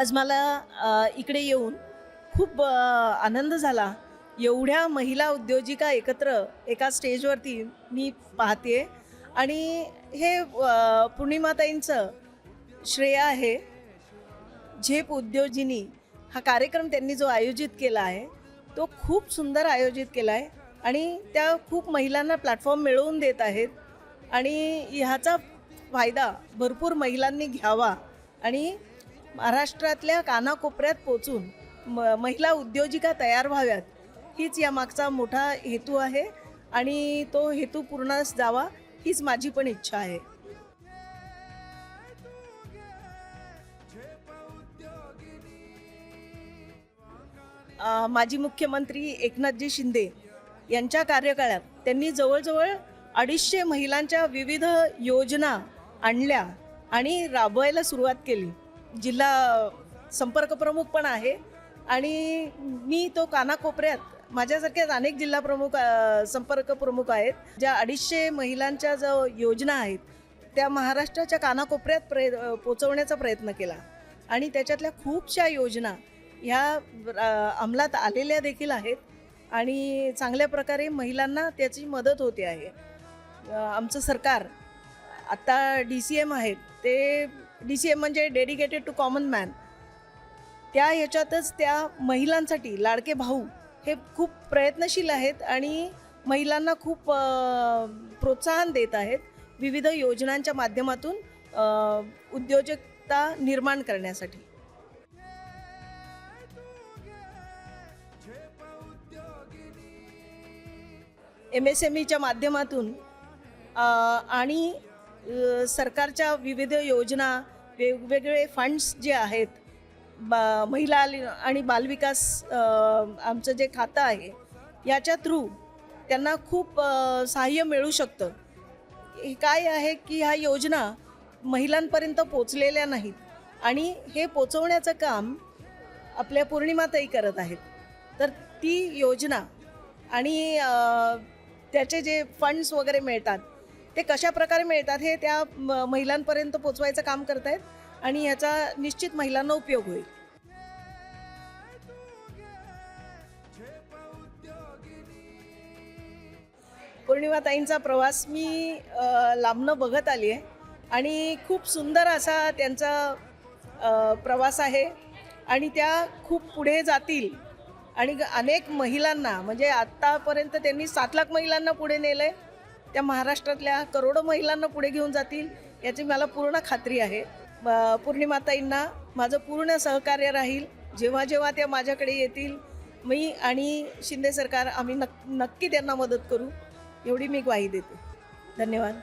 आज मला इकडे येऊन खूप आनंद झाला. एवढ्या महिला उद्योजिका एकत्र एका स्टेजवरती मी पाहते आणि हे पूर्णिमाताईंचं श्रेय आहे. झेप उद्योजिनी हा कार्यक्रम त्यांनी जो आयोजित केला आहे तो खूप सुंदर आयोजित केला आहे. आणि त्या खूप महिलांना प्लॅटफॉर्म मिळवून देत आहेत. आणि ह्याचा फायदा भरपूर महिलांनी घ्यावा. आणि महाराष्ट्रातल्या कानाकोपऱ्यात पोचून म महिला उद्योजिका तयार व्हाव्यात हीच या मागचा मोठा हेतू आहे आणि तो हेतू पूर्णास जावा हीच माझी पण इच्छा आहे. माजी मुख्यमंत्री एकनाथजी शिंदे यांच्या कार्यकाळात त्यांनी जवळजवळ अडीचशे महिलांच्या विविध योजना आणल्या आणि राबवायला सुरुवात केली. जिल्हा संपर्क प्रमुख पण आहे. आणि मी तो कानाकोपऱ्यात माझ्यासारख्याच अनेक जिल्हा प्रमुख संपर्क प्रमुख आहेत. ज्या अडीचशे महिलांच्या जो योजना आहेत त्या महाराष्ट्राच्या कानाकोपऱ्यात प्रय पोचवण्याचा प्रयत्न केला. आणि त्याच्यातल्या खूपशा योजना ह्या अंमलात आलेल्या देखील आहेत. आणि चांगल्या प्रकारे महिलांना त्याची मदत होते आहे. आमचं सरकार आत्ता डी सी एम आहेत ते डी सी एम म्हणजे डेडिकेटेड टू कॉमन मॅन त्या ह्याच्यातच त्या महिलांसाठी लाडके भाऊ हे खूप प्रयत्नशील आहेत आणि महिलांना खूप प्रोत्साहन देत आहेत विविध योजनांच्या माध्यमातून उद्योजकता निर्माण करण्यासाठी. एम एस एम ईच्या माध्यमातून आणि सरकारच्या विविध योजना वेगवेगळे फंड्स जे आहेत बा महिला आणि बालविकास आमचं जे खातं आहे याच्या थ्रू त्यांना खूप सहाय्य मिळू शकतं. हे काय आहे की ह्या योजना महिलांपर्यंत पोचलेल्या नाहीत आणि हे पोचवण्याचं काम आपल्या पौर्णिमाताई करत आहेत. तर ती योजना आणि त्याचे जे फंड्स वगैरे मिळतात ते कशा प्रकारे मिळतात हे त्या म- महिलांपर्यंत पोचवायचं काम करत आहेत आणि याचा निश्चित महिलांना उपयोग होईल. पौर्णिमाताईंचा प्रवास मी लांबनं बघत आली आहे आणि खूप सुंदर असा त्यांचा प्रवास आहे आणि त्या खूप पुढे जातील आणि अनेक महिलांना म्हणजे आत्तापर्यंत त्यांनी सात लाख महिलांना पुढे नेलं आहे त्या महाराष्ट्रातल्या करोडो महिलांना पुढे घेऊन जातील याची मला पूर्ण खात्री आहे. ब- पौर्णिमाताईंना माझं पूर्ण सहकार्य राहील. जेव्हा जेव्हा त्या माझ्याकडे येतील मी आणि शिंदे सरकार आम्ही नक् नक्की त्यांना मदत करू एवढी मी ग्वाही देते. धन्यवाद.